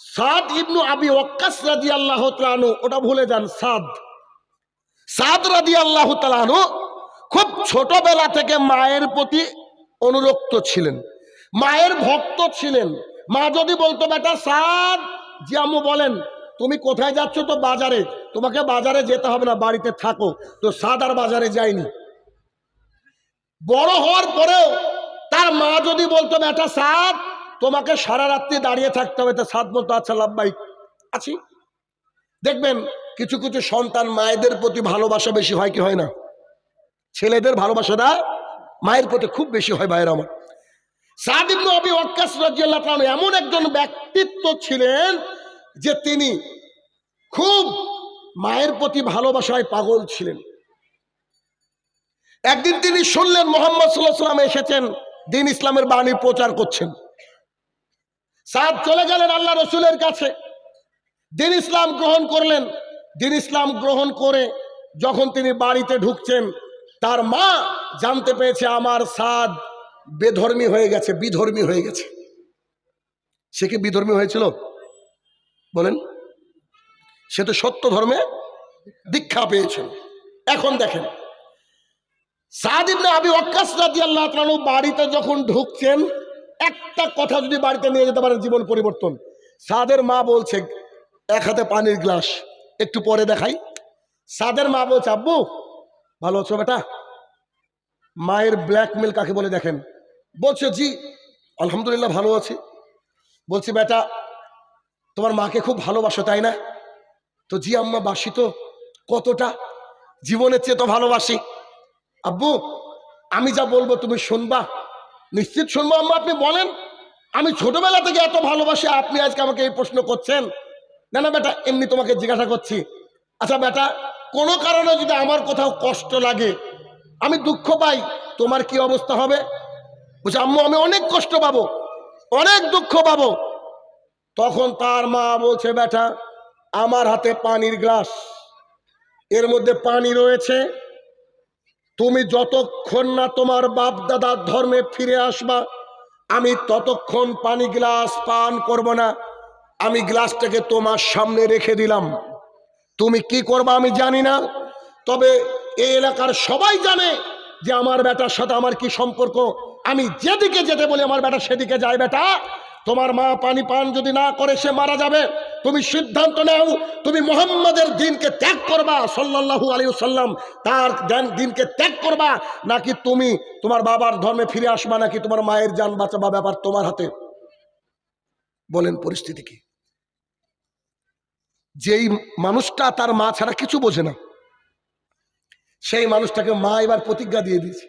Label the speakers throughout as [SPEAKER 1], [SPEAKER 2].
[SPEAKER 1] সাদ ইবনু আবি ওয়াক্কাস রাজি আল্লাহ তালানু ওটা ভুলে যান, সাদ। সাদ রাজি আল্লাহ তালানু খুব ছোটবেলা থেকে মায়ের প্রতি অনুরক্ত ছিলেন। মায়ের ভক্ত ছিলেন। মা যদি বলতো, বেটা সাদ জি আম্মু বলেন, তুমি কোথায় যাচ্ছ তো বাজারে? তোমাকে বাজারে যেতে হবে না, বাড়িতে থাকো। তো সাদ আর বাজারে যায়নি। বড় হওয়ার পরেও তার মা যদি বলতো, বেটা সাদ তোমাকে সারা রাত্রি দাঁড়িয়ে থাকতে হবে, তো সাদ বলতো আচ্ছা লাভবাই আছি। দেখবেন, কিছু কিছু সন্তান মায়েদের প্রতি ভালোবাসা বেশি হয় কি হয় না? ছেলেদের ভালোবাসাটা মায়ের প্রতি খুব বেশি হয় ভাইয়ের আমার। সাদ ইবনু আবি ওয়াক্কাস রাদিয়াল্লাহু এমন একজন ব্যক্তিত্ব ছিলেন যে তিনি খুব মায়ের প্রতি ভালোবাসায় পাগল ছিলেন। একদিন তিনি শুনলেন, মোহাম্মদ সাল্লাহ সাল্লাম এসেছেন, দিন ইসলামের বাণী প্রচার করছেন। সাদ চলে গেলেন আল্লাহ রসুলের কাছে। দিন ইসলাম গ্রহণ করলেন। দিন ইসলাম গ্রহণ করে যখন তিনি বাড়িতে ঢুকছেন, তার মা জানতে পেরেছে আমার সাদ বেধর্মী হয়ে গেছে, বিধর্মী হয়ে গেছে। সে কি বিধর্মী হয়েছিল? বলেন। সে তো সত্য ধর্মে দীক্ষা পেয়েছিল। এখন দেখেন। সাদিবনে আবি ওয়াক্কাস রাদিয়াল্লাহু তাআলা বাড়িতে যখন ঢুকছেন একটা কথা যদি বাড়িতে নিয়ে যেতে পারেন জীবন পরিবর্তন। সাদের মা বলছে, এক হাতে পানির গ্লাস, একটু পরে দেখাই। সাদের মা বলছে, আব্বু, ভালো আছো বেটা? মায়ের ব্ল্যাকমেল কাকে বলে দেখেন? বলছে, জি, আলহামদুলিল্লাহ ভালো আছি। বলছি, বেটা, তোমার মাকে খুব ভালোবাসো, তাই না? তো, জি আম্মা, বাসি তো, কতটা? জীবনের চেয়ে তো ভালোবাসি। আব্বু, আমি যা বলব তুমি শুনবা। নিশ্চিত শুনব আম্মা, আপনি বলেন। আমি ছোটবেলা থেকে এত ভালোবাসি, আপনি আজকে আমাকে এই প্রশ্ন করছেন। না না, বেটা, এমনি তোমাকে জিজ্ঞাসা করছি। আচ্ছা বেটা, কোনো কারণে যদি আমার কোথাও কষ্ট লাগে, আমি দুঃখ পাই, তোমার কি অবস্থা হবে? বলছে, আম্মু, আমি অনেক কষ্ট পাবো, অনেক দুঃখ পাবো। তখন তার মা বলছে, বেটা, আমার হাতে পানির গ্লাস। এর মধ্যে পানি রয়েছে তুমি যতক্ষণ না তোমার বাপ দাদার ধর্মে ফিরে আসবা, আমি ততক্ষণ পানি গ্লাস পান করব না। আমি গ্লাসটাকে তোমার সামনে রেখে দিলাম। তুমি কি করবা আমি জানি না, তবে এই এলাকার সবাই জানে যে আমার বেটার সাথে আমার কি সম্পর্ক। আমি যেদিকে যেতে বলি, আমার বেটা সেদিকে যায়, বেটা। তোমার মা পানি পান যদি না করে, সে মারা যাবে। তুমি সিদ্ধান্ত নাও, তুমি মোহাম্মদের দিনকে ত্যাগ করবা, সাল্লাল্লাহু আলাইহি সাল্লাম তার দিনকে ত্যাগ করবা, নাকি তুমি তোমার বাবার ধর্মে ফিরে আসবা, নাকি তোমার মায়ের যান বাঁচাবা ব্যাপার তোমার হাতে? বলেন পরিস্থিতি কি? যেই মানুষটা তার মা ছাড়া কিছু বোঝে না, সেই মানুষটাকে মা এবার প্রতিজ্ঞা দিয়ে দিয়েছে।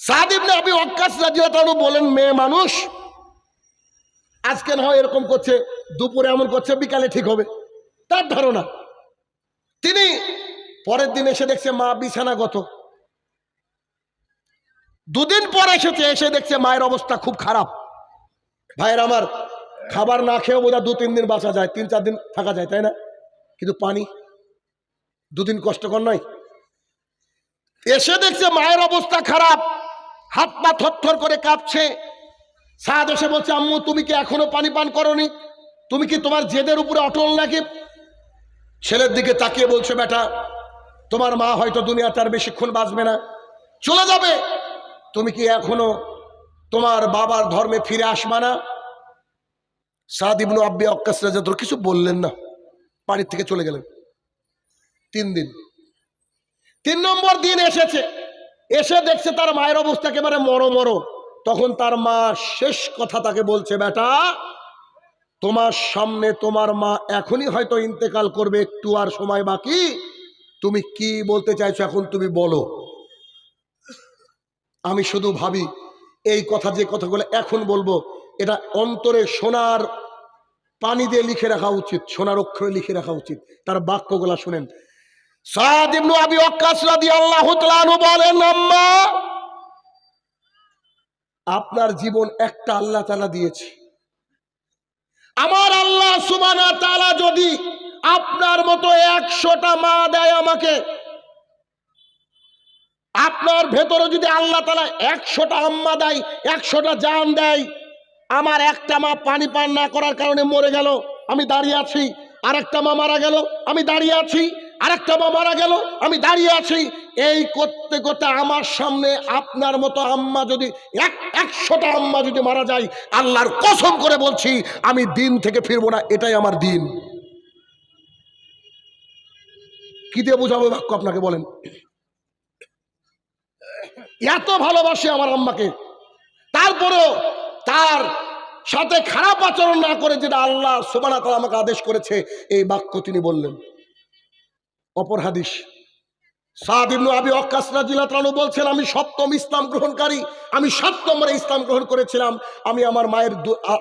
[SPEAKER 1] সাদিবনে আপনি অক্কাশ রাজিয়াতানু বলেন, মেয়ে মানুষ, আজকে না হয় এরকম করছে, দুপুরে এমন করছে, বিকালে ঠিক হবে। তার ধারণা, তিনি পরের দিন এসে দেখছে মা বিছানাগত। দুদিন পর এসেছে, এসে দেখছে মায়ের অবস্থা খুব খারাপ। ভাইয়ের আমার খাবার না খেয়েও বোধহয় দু তিন দিন বাঁচা যায়, তিন চার দিন থাকা যায়, তাই না? কিন্তু পানি, দুদিন কষ্টকর নয়? এসে দেখছে মায়ের অবস্থা খারাপ। হাত পা থরথর করে কাঁপছে। সাদ এসে বলছে, আম্মু, তুমি কি এখনও পানি পান করনি? তুমি কি তোমার জেদের উপরে অটল নাকি? ছেলের দিকে তাকিয়ে বলছে, বেটা, তোমার মা হয়তো দুনিয়াতে আর বেশিক্ষণ বাঁচবে না। চলে যাবে। তুমি কি এখনও তোমার বাবার ধর্মে ফিরে আসবা না? সাদ ইবনু আব্বি অক্কাস কিছু বললেন না। বাড়ির থেকে চলে গেলেন। তিন দিন। তিন নম্বর দিন এসেছে। এসে দেখছে তার মায়ের অবস্থা একেবারে মরো মরো। তখন তার মা শেষ কথা তাকে বলছে, বেটা, তোমার সামনে তোমার মা এখনই হয়তো ইন্তেকাল করবে, একটু আর সময় বাকি। তুমি কি বলতে চাইছো এখন তুমি বলো। আমি শুধু ভাবি, এই কথা যে কথাগুলো এখন বলব, এটা অন্তরে সোনার পানি দিয়ে লিখে রাখা উচিত, সোনার অক্ষরে লিখে রাখা উচিত। তার বাক্যগুলা শুনেন। আপনার জীবন একটা আল্লাহ তাআলা দিয়েছে। আমার আল্লাহ সুবহানাহু তাআলা যদি আপনার মতো একশোটা মা দেয় আমাকে, আপনার ভেতরে যদি আল্লাহ তাআলা একশোটা আম্মা দেয়, একশোটা জান দেয়, আমার একটা মা পানি পান না করার কারণে মরে গেল, আমি দাঁড়িয়ে আছি আর একটা মা মারা গেল, আমি দাঁড়িয়ে আছি। আরেকটা মা মারা গেল, আমি দাঁড়িয়ে আছি। এই করতে করতে আমার সামনে আপনার মতো আম্মা যদি এক, একশোটা আম্মা যদি মারা যায়, আল্লাহর কসম করে বলছি, আমি দিন থেকে ফিরবো না, এটাই আমার দিন। কি দিয়ে বোঝাবো বাক্য আপনাকে বলেন? এত ভালোবাসে আমার আম্মাকে। তারপরেও তার সাথে খারাপ আচরণ না করে যেটা আল্লাহ সোমানা তালা আমাকে আদেশ করেছে, এই বাক্য তিনি বললেন। অপর হাদিস। বলছেন, আমি সপ্তম ইসলাম গ্রহণকারী, আমি সাত নম্বরে ইসলাম গ্রহণ করেছিলাম। আমি আমার মায়ের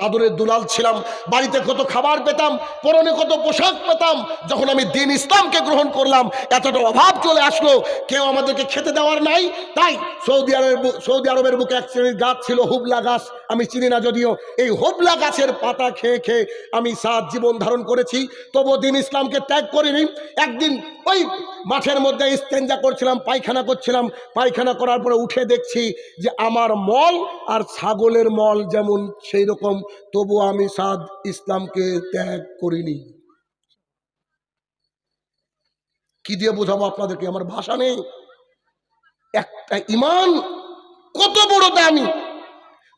[SPEAKER 1] আদরের দুলাল ছিলাম। বাড়িতে কত খাবার পেতাম, পরনে কত পোশাক পেতাম। যখন আমি দিন ইসলামকে গ্রহণ করলাম, এতটা অভাব চলে আসলো, কেউ আমাদেরকে খেতে দেওয়ার নাই। তাই সৌদি আরবের সৌদি আরবের বুকে এক শ্রেণির গাছ ছিল হুবলা গাছ। আমি চিনি না যদিও। এই হুবলা গাছের পাতা খেয়ে খেয়ে আমি সাত জীবন ধারণ করেছি তবু দিন ইসলামকে ত্যাগ করিনি। একদিন ওই মাঠের মধ্যে ইস্তেঞ্জা করছিলাম, পায়খানা করছিলাম। পায়খানা করার পরে উঠে দেখছি যে আমার মল আর ছাগলের মল যেমন সেই রকম তবু আমি সাদ ইসলামকে ত্যাগ করিনি। কি দিয়ে বোঝাবো আপনাদেরকে? আমার ভাষা নেই। একটা ইমান কত বড় দামি।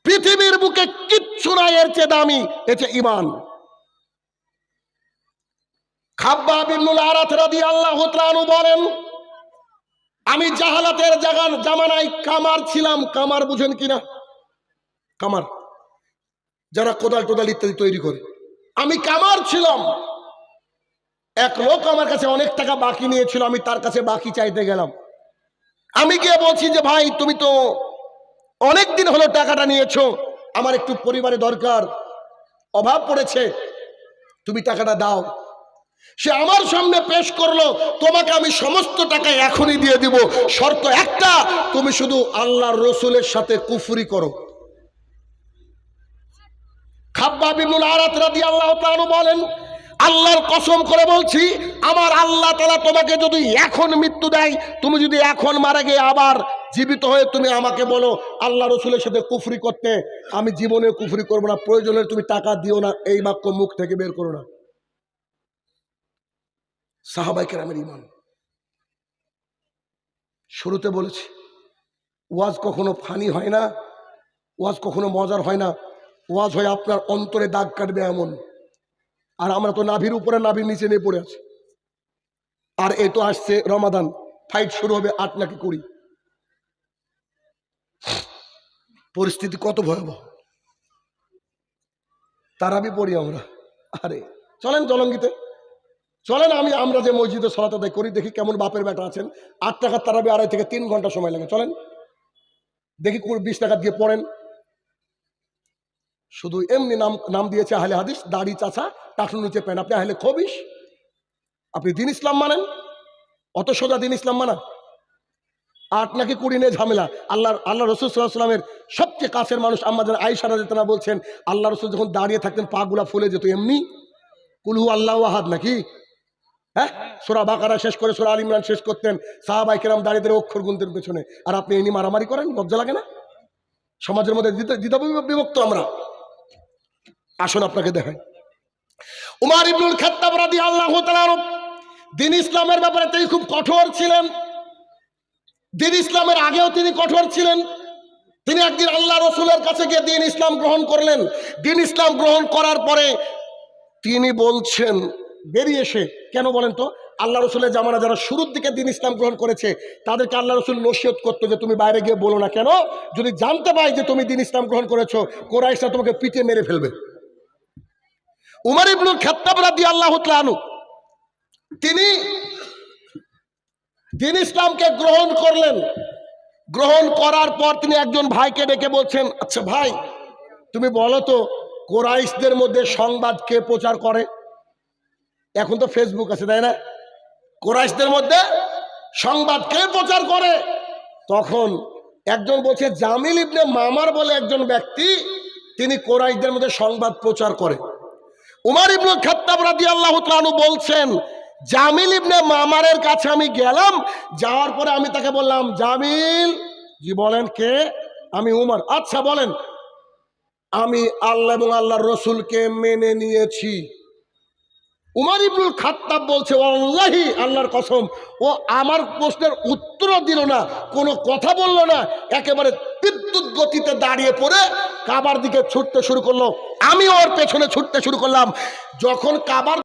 [SPEAKER 1] পৃথিবীর বুকে কিচ্ছু নাই, এর চেয়ে দামি এতে ইমান খাব্বা আরাত বলেন, আমি জাহালাতের জাগান, জামানায় কামার ছিলাম, কামার বুঝেন কিনা? কামার, যারা কোদাল টোদাল ইত্যাদি তৈরি করে। আমি কামার ছিলাম। এক লোক আমার কাছে অনেক টাকা বাকি নিয়েছিল, আমি তার কাছে বাকি চাইতে গেলাম। আমি গিয়ে বলছি যে, ভাই, তুমি তো অনেক দিন হলো টাকাটা নিয়েছো। আমার একটু পরিবারে দরকার। অভাব পড়েছে। তুমি টাকাটা দাও। সে আমার সামনে পেশ করল। তোমাকে আমি সমস্ত টাকা এখনই দিয়ে দিব। শর্ত একটা, তুমি শুধু আল্লাহর রসুলের সাথে কুফুরি করো। খাব্বা আরাত রাদিয়াল্লাহু তাআলা বলেন, আল্লাহর কসম করে বলছি, আমার আল্লাহ তাআলা তোমাকে যদি এখন মৃত্যু দেয়, তুমি যদি এখন মারা গিয়ে আবার জীবিত হয়ে তুমি আমাকে বলো, আল্লাহ রসুলের সাথে কুফরি করতে, আমি জীবনে কুফরি করব না, প্রয়োজনে তুমি টাকা দিও না, এই বাক্য মুখ থেকে বের করো না। সাহাবাই কেরামের ইমান। শুরুতে বলেছি, ওয়াজ কখনো ফানি হয় না, ওয়াজ কখনো মজার হয় না, ওয়াজ হয় আপনার অন্তরে দাগ কাটবে এমন। আর আমরা তো নাভির উপরে, নাভির নিচে নিয়ে পড়ে আছি। আর এ তো আসছে রমাদান ফাইট শুরু হবে আট নাকি কুড়ি। পরিস্থিতি কত ভয়াবহ। তারাবি পড়ি আমরা। আরে, চলেন জলঙ্গিতে। চলেন, আমি, আমরা যে মসজিদে সলাত আদায় করি, দেখি কেমন বাপের বেটা আছেন। আট টাকার তারাবি আড়াই থেকে তিন ঘণ্টা সময় লাগে। চলেন, দেখি বিশ টাকা দিয়ে পড়েন। শুধু এমনি নাম নাম দিয়েছে আহলে হাদিস, দাড়ি, চাচা টাটুন নিচে প্যান আপনি আহলে খবিস আপনি দিন ইসলাম মানেন? অত সোজা দিন ইসলাম মানা আট নাকি কুড়ি নিয়ে ঝামেলা। আল্লাহ আল্লাহ রসুল সবচেয়ে কাছের মানুষ আমাদের আইসারা যেত না বলছেন, আল্লাহ রসুল যখন দাঁড়িয়ে থাকতেন, পাগুলা ফুলে যেত এমনি। কুলহু আল্লাহ আহাদ নাকি? হ্যাঁ? সোরা বাকারা শেষ করে সোরা আল ইমরান শেষ করতেন সাহাবাই কেরাম দাঁড়িয়ে অক্ষর গুনতেন পেছনে। আর আপনি এমনি মারামারি করেন? লজ্জা লাগে না? সমাজের মধ্যে দিতে বিভক্ত আমরা। আসুন আপনাকে দেখাই। উমার ইবনুল খাত্তাব রাদি আল্লাহ দিন ইসলামের ব্যাপারে তিনি খুব কঠোর ছিলেন। দিন ইসলামের আগেও তিনি কঠোর ছিলেন। তিনি একদিন আল্লাহ রসুলের কাছে গিয়ে দিন ইসলাম গ্রহণ করলেন। দিন ইসলাম গ্রহণ করার পরে তিনি বলছেন, বেরিয়ে এসে, কেন বলেন তো? আল্লাহ রসুলের জামানা যারা শুরুর দিকে দিন ইসলাম গ্রহণ করেছে, তাদেরকে আল্লাহ রসুল নসিহত করতো যে তুমি বাইরে গিয়ে বলো না কেন? যদি জানতে পাই যে তুমি দিন ইসলাম গ্রহণ করেছ, কোরাইশরা তোমাকে পিঠে মেরে ফেলবে। উমর ইবনুল খেত্তাব রাদি আল্লাহ তিনি দিন ইসলামকে গ্রহণ করলেন। গ্রহণ করার পর তিনি একজন ভাইকে ডেকে বলছেন আচ্ছা ভাই, তুমি বলো তো, কোরাইশদের মধ্যে সংবাদ কে প্রচার করে? এখন তো ফেসবুক আছে, তাই না? কোরাইশদের মধ্যে সংবাদ কে প্রচার করে? তখন একজন বলছে, জামিল ইবনে মামার বলে একজন ব্যক্তি, তিনি কোরাইশদের মধ্যে সংবাদ প্রচার করে। উমার ইবনুল খাত্তাব রাদিয়াল্লাহু তাআলা বলছেন জামিল ইবনে মামারের কাছে আমি গেলাম, যাওয়ার পরে আমি তাকে বললাম, জামিল, জি বলেন কে? আমি উমর। আচ্ছা বলেন, আমি আল্লাহ এবং আল্লাহর রসুলকে মেনে নিয়েছি। উমার ইবনুল খাত্তাব বলছে আল্লাহি আল্লাহর কসম, ও আমার প্রশ্নের উত্তরও দিল না, কোনো কথা বলল না, একেবারে বিদ্যুৎ গতিতে দাঁড়িয়ে পড়ে কাবার দিকে ছুটতে শুরু করল। আমি ওর পেছনে ছুটতে শুরু করলাম। যখন কাবার